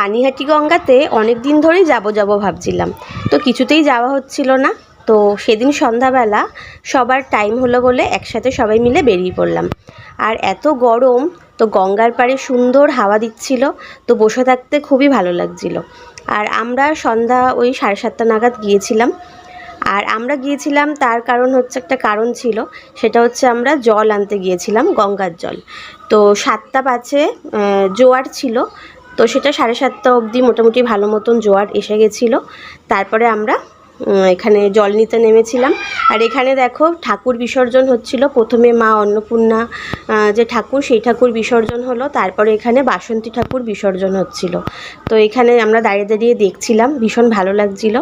পানিহাটি গঙ্গাতে অনেক দিন ধরেই যাব যাব ভাবছিলাম। তো কিছুতেই যাওয়া হচ্ছিল না। তো সেদিন সন্ধ্যাবেলা সবার টাইম হলো বলে একসাথে সবাই মিলে বেরিয়ে পড়লাম। আর এত গরম, তো গঙ্গার পাড়ে সুন্দর হাওয়া দিচ্ছিল, তো বসে থাকতে খুবই ভালো লাগছিল। আর আমরা সন্ধ্যা ওই সাড়ে সাতটা নাগাদ গিয়েছিলাম। আর আমরা গিয়েছিলাম, তার কারণ হচ্ছে একটা কারণ ছিল, সেটা হচ্ছে আমরা জল আনতে গিয়েছিলাম গঙ্গার জল। তো সাতটা পাঁচে জোয়ার ছিল তো সেটা সাড়ে সাতটা অবধি মোটামুটি ভালো মতন জোয়ার এসে গেছিল। তারপরে আমরা এখানে জল নিতে নেমেছিলাম। আর এখানে দেখো ঠাকুর বিসর্জন হচ্ছিল। প্রথমে মা অন্নপূর্ণা যে ঠাকুর, সেই ঠাকুর বিসর্জন হলো। তারপরে এখানে বাসন্তী ঠাকুর বিসর্জন হচ্ছিল। তো এখানে আমরা দাঁড়িয়ে দাঁড়িয়ে দেখছিলাম, ভীষণ ভালো লাগছিল।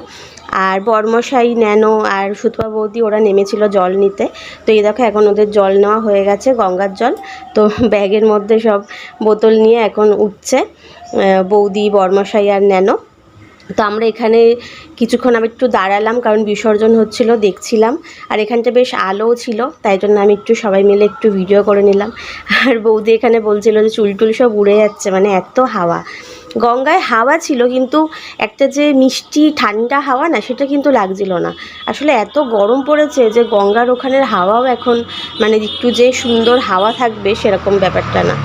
আর বর্মশাই, ন্যানো আর সুতপা বৌদি, ওরা নেমেছিল জল নিতে। তো এই দেখো, এখন ওদের জল নেওয়া হয়ে গেছে, গঙ্গার জল। তো ব্যাগের মধ্যে সব বোতল নিয়ে এখন উঠছে বৌদি, বর্মশাই আর ন্যানো। তো আমরা এখানে কিছুক্ষণ আমি একটু দাঁড়ালাম, কারণ বিসর্জন হচ্ছিল, দেখছিলাম। আর এখানটা বেশ আলোও ছিল, তাই জন্য আমি একটু সবাই মিলে একটু ভিডিও করে নিলাম। আর বৌদি এখানে বলছিল যে চুল টুল সব উড়ে যাচ্ছে মানে এত হাওয়া। গঙ্গায় হাওয়া ছিল, কিন্তু একটা যে মিষ্টি, ঠান্ডা হাওয়া না, সেটা কিন্তু লাগছিল না। আসলে এত গরম পড়েছে যে গঙ্গার ওখানের হাওয়াও এখন মানে একটু যে সুন্দর হাওয়া থাকবে, সেরকম ব্যাপারটা না।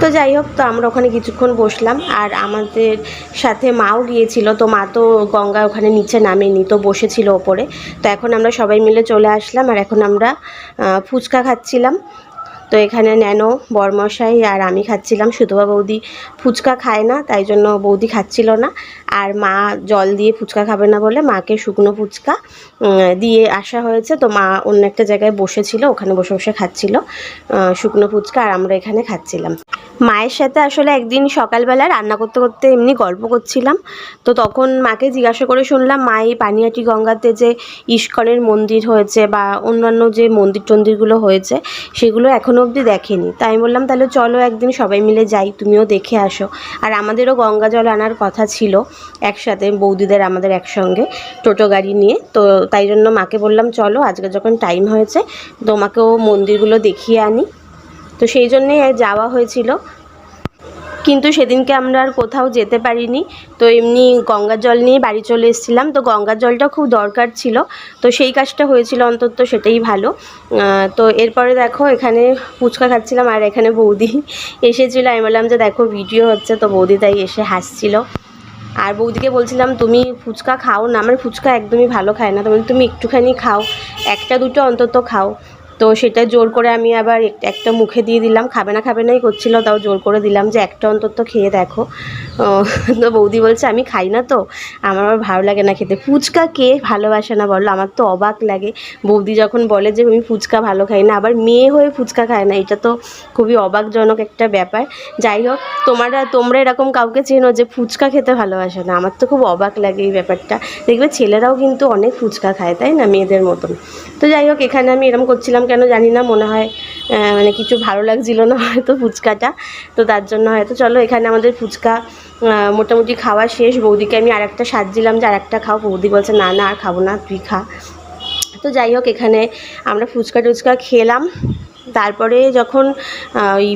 তো যাই হোক, তো আমরা ওখানে কিছুক্ষণ বসলাম আর আমাদের সাথে মাও গিয়েছিল, তো মা তো গঙ্গা ওখানে নিচে নামেনি, তো বসেছিল ওপরে। তো এখন আমরা সবাই মিলে চলে আসলাম আর এখন আমরা ফুচকা খাচ্ছিলাম। তো এখানে ন্যানো, বরমশাই আর আমি খাচ্ছিলাম। সুতবা বৌদি ফুচকা খায় না, তাই জন্য বৌদি খাচ্ছিল না। আর মা জল দিয়ে ফুচকা খাবে না বলে মাকে শুকনো ফুচকা দিয়ে আসা হয়েছে। তো মা অন্য একটা জায়গায় বসেছিল, ওখানে বসে বসে খাচ্ছিল শুকনো ফুচকা আর আমরা এখানে খাচ্ছিলাম। মায়ের সাথে আসলে একদিন সকালবেলা রান্না করতে করতে এমনি গল্প করছিলাম। তো তখন মাকে জিজ্ঞাসা করে শুনলাম, মা, এই পানিয়াটি গঙ্গাতে যে ইস্কনের মন্দির হয়েছে বা অন্যান্য যে মন্দির টন্দিরগুলো হয়েছে, সেগুলো এখনও অবধি দেখেনি। তাই আমি বললাম, তাহলে চলো একদিন সবাই মিলে যাই, তুমিও দেখে আসো। আর আমাদেরও গঙ্গা জল আনার কথা ছিল একসাথে, বৌদিদের আমাদের একসঙ্গে টোটো গাড়ি নিয়ে। তো তাই জন্য মাকে বললাম, চলো, আজকে যখন টাইম হয়েছে, তোমাকেও মন্দিরগুলো দেখিয়ে আনি। তো সেই জন্যেই যাওয়া হয়েছিল। কিন্তু সেদিনকে আমরা আর কোথাও যেতে পারিনি। তো এমনি গঙ্গার জল নিয়ে বাড়ি চলে এসেছিলাম। তো গঙ্গার জলটা খুব দরকার ছিল। তো সেই কাজটা হয়েছিল অন্তত সেটাই ভালো। তো এরপরে দেখো এখানে ফুচকা খাচ্ছিলাম আর এখানে বৌদি এসেছিল। আমি বললাম যে দেখো ভিডিও হচ্ছে, তো বৌদি তাই এসে হাসছিল। আর বৌদিকে বলছিলাম, তুমি ফুচকা খাও না। আমার ফুচকা একদমই ভালো খায় না। তো তুমি একটুখানি খাও, একটা দুটো অন্তত খাও। তো সেটা জোর করে আমি আবার একটা মুখে দিয়ে দিলাম। খাবে না, খাবে নাই করছিল, তাও জোর করে দিলাম যে একটা অন্তত খেয়ে দেখো। তো বৌদি বলছে, আমি খাই না তো? আমার আবার ভালো লাগে না খেতে। ফুচকা কে ভালোবাসে না বলো? আমার তো অবাক লাগে। বৌদি যখন বলে যে, আমি ফুচকা ভালো খাই না, আবার মেয়ে হয়ে ফুচকা খায় না, এটা তো খুবই অবাকজনক একটা ব্যাপার। যাই হোক, তোমরা তোমরা এরকম কাউকে চেনো যে ফুচকা খেতে ভালোবাসে না? আমার তো খুব অবাক লাগে এই ব্যাপারটা। দেখবে ছেলেরাও কিন্তু অনেক ফুচকা খায়, তাই না? মেয়েদের মতন। তো যাই হোক, এখানে আমি এরকম করছিলাম কেন জানি না, মনে হয় মানে কিছু ভালো লাগছিল না হয়তো ফুচকাটা। তো তার জন্য হয়তো চলো এখানে আমাদের ফুচকা মোটামুটি খাওয়া শেষ। বৌদিকে আমি আরেকটা সাজছিলাম যে আর একটা খাও। বৌদি বলছে, না না, আর খাব না, তুই খা। তো যাই হোক, এখানে আমরা ফুচকা টুচকা খেলাম। তারপরে যখন ওই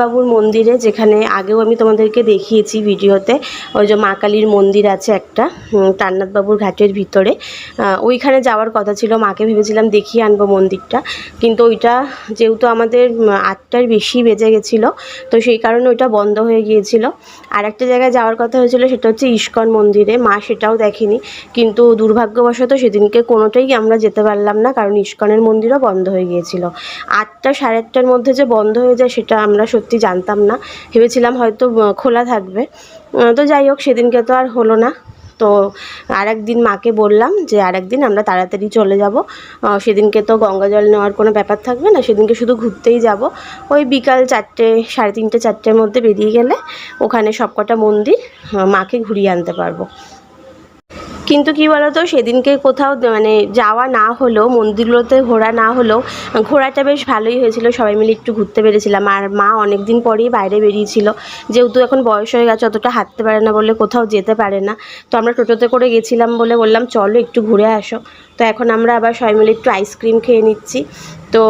বাবুর মন্দিরে, যেখানে আগেও আমি তোমাদেরকে দেখিয়েছি ভিডিওতে, ওই যে মা কালীর মন্দির আছে একটা বাবুর ঘাটের ভিতরে ওইখানে যাওয়ার কথা ছিল, মাকে ভেবেছিলাম দেখিয়ে আনব মন্দিরটা, কিন্তু ওইটা যেহেতু আমাদের আটটার বেশি বেজে গেছিল, তো সেই কারণে ওইটা বন্ধ হয়ে গিয়েছিল। আর একটা জায়গায় যাওয়ার কথা হয়েছিল, সেটা হচ্ছে ইস্কন মন্দিরে, মা সেটাও দেখেনি, কিন্তু দুর্ভাগ্যবশত সেদিনকে কোনোটাই আমরা যেতে পারলাম না, কারণ ইস্কনের মন্দিরও বন্ধ হয়ে গিয়েছিল। আটটা সাড়ে আটটার মধ্যে যে বন্ধ হয়ে যায় সেটা আমরা সত্যি জানতাম না। ভেবেছিলাম হয়তো খোলা থাকবে। তো যাই হোক, সেদিনকে তো আর হলো না। তো আর একদিন মাকে বললাম যে আর একদিন আমরা তাড়াতাড়ি চলে যাব। সেদিনকে তো গঙ্গা জল নেওয়ার কোনো ব্যাপার থাকবে না। সেদিনকে শুধু ঘুরতেই যাব। ওই বিকাল চারটে, সাড়ে তিনটে, চারটের মধ্যে বেরিয়ে গেলে ওখানে সবকটা মন্দির মাকে ঘুরিয়ে আনতে পারব। কিন্তু কি বলতো, সেদিনকে কোথাও মানে যাওয়া না হলেও, মন্দিরগুলোতে ঘোরা না হলেও, ঘোরাটা বেশ ভালোই হয়েছিল। সবাই মিলে একটু ঘুরতে পেরেছিলাম। আর মা অনেক দিন পরেই বাইরে বেরিয়েছিল। যেহেতু এখন বয়স হয়ে গেছে, অতটা হাঁটতে পারে না বলে কোথাও যেতে পারে না। তো আমরা টোটোতে করে গেছিলাম বলে বললাম, চলো একটু ঘুরে আসো। তো এখন আমরা আবার সবাই মিলে একটু আইসক্রিম খেয়ে নিচ্ছি। তো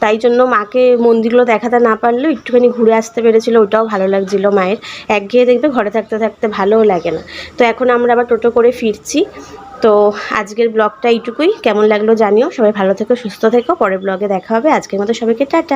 তাই জন্য মাকে মন্দিরগুলো দেখাতে না পারলেও একটুখানি ঘুরে আসতে পেরেছিল, ওটাও ভালো লাগছিল মায়ের। একঘেয়ে দেখবে ঘরে থাকতে থাকতে ভালোও লাগে না। তো এখন আমরা আবার টোটো করে ফিরছি। তো আজকের ব্লগটা এইটুকুই। কেমন লাগল জানিও। সবাই ভালো থেকো, সুস্থ থেকো। পরের ব্লগে দেখা হবে। আজকের মতো সবাইকে টাটা।